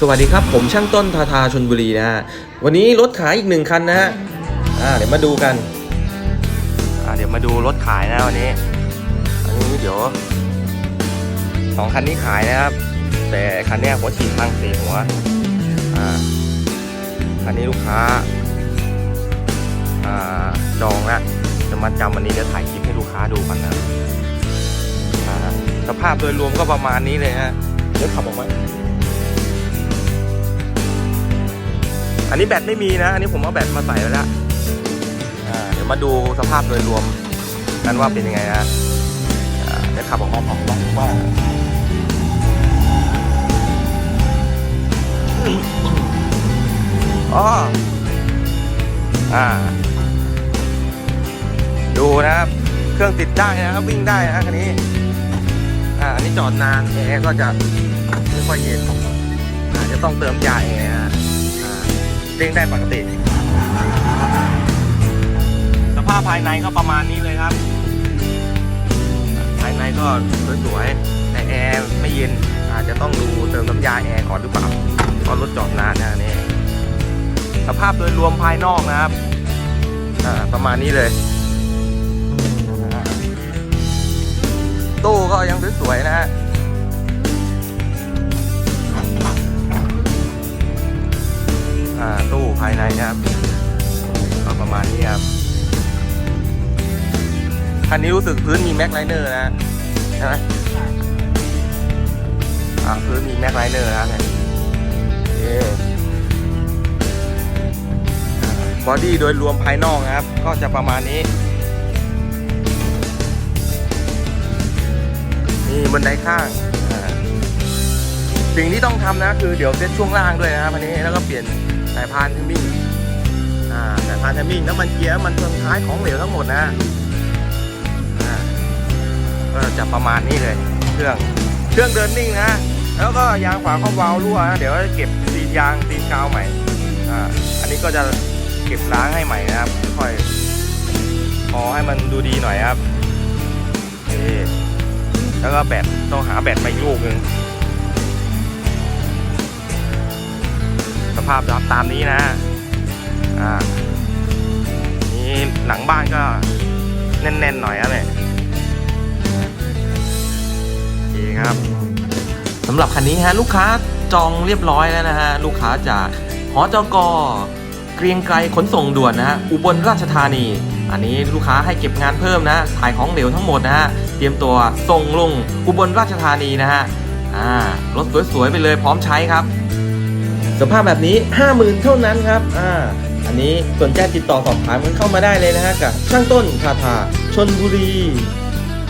สวัสดีครับ ผมช่างต้นทาทาชนบุรีนะฮะ วันนี้รถขายอีกหนึ่งคันนะฮะ อ่าเดี๋ยวมาดูกัน อ่าเดี๋ยวมาดูรถขายนะวันนี้ อันนี้เดี๋ยวสองคันนี้ขายนะครับ แต่คันนี้หัวฉีดพังสี่หัว อ่า คันนี้ลูกค้า อ่า จองละจะมาจำวันนี้จะถ่ายคลิปให้ลูกค้าดูกันนะสภาพโดยรวมก็ประมาณนี้เลยฮะเดี๋ยวขับออกมา อันนี้แบตไม่มีนะ อันนี้ผมเอาแบตมาใส่ไว้แล้วอ่าเดี๋ยวมาดูสภาพโดยรวมกันว่าเป็นยังไงนะอ่าเดี๋ยวขับออกมาของบ้างว่าอ๋ออ่า ดูนะครับ เครื่องติดได้นะครับ วิ่งได้นะคันนี้ อ่าอันนี้จอดนานแอร์ก็จะไม่ค่อยเย็นอาจจะต้องเติมยาแอร์ เร่งได้ปกติ สภาพภายในก็ประมาณนี้เลยครับ ภายในก็สวยๆแต่แอร์ไม่เย็น อาจจะต้องดูเติมน้ำยาแอร์ก่อนหรือเปล่าเพราะรถจอดนานนะนี่สภาพโดยรวมภายนอกนะครับอ่าประมาณนี้เลยตู้ก็ยังสวยๆนะฮะ คันนี้รู้สึกพื้นมีแม็กไลเนอร์นะใช่ไหมอ่าพื้นมีแม็กไลเนอร์นะเนี่ยบอดี้โดยรวมภายนอกนะครับ ก็จะประมาณนี้ นี่บันไดข้างอ่าสิ่งที่ต้องทำนะคือเดี๋ยวเซตช่วงล่างด้วยนะครับอันนี้แล้วก็เปลี่ยนสายพานเทมมิ่งสายพานเทมมิ่งน้ำมันเกียร์มันเครื่องท้ายของเหลวทั้งหมดนะ ก็จะประมาณนี้เลย เครื่องเครื่องเดินนิ่งนะ แล้วก็ยางขวาเขาวาล์วรั่วนะเดี๋ยวจะเก็บตีนยางตีนกาวใหม่อ่าอันนี้ก็จะเก็บล้างให้ใหม่นะครับค่อยพอให้มันดูดีหน่อยครับแล้วก็แบตต้องหาแบตมาอีกลูกหนึ่งสภาพครับตามนี้นะอ่านี่หลังบ้านก็แน่นๆหน่อยครับเนี่ย ครับสำหรับคันนี้ฮะลูกค้าจองเรียบร้อยแล้วนะฮะลูกค้าจากหอจกเกรียงไกรขนส่งด่วนนะฮะอุบลราชธานี อันนี้ลูกค้าให้เก็บงานเพิ่มนะถ่ายของเหลวทั้งหมดนะฮะเตรียมตัวส่งลงอุบลราชธานีนะฮะอ่ารถสวยๆไปเลยพร้อมใช้ครับ สภาพแบบนี้ 50,000 เท่านั้นครับอ่าอันนี้สนใจติดต่อสอบถามกันเข้ามาได้เลยนะฮะกับช่างต้นทาทาชนบุรี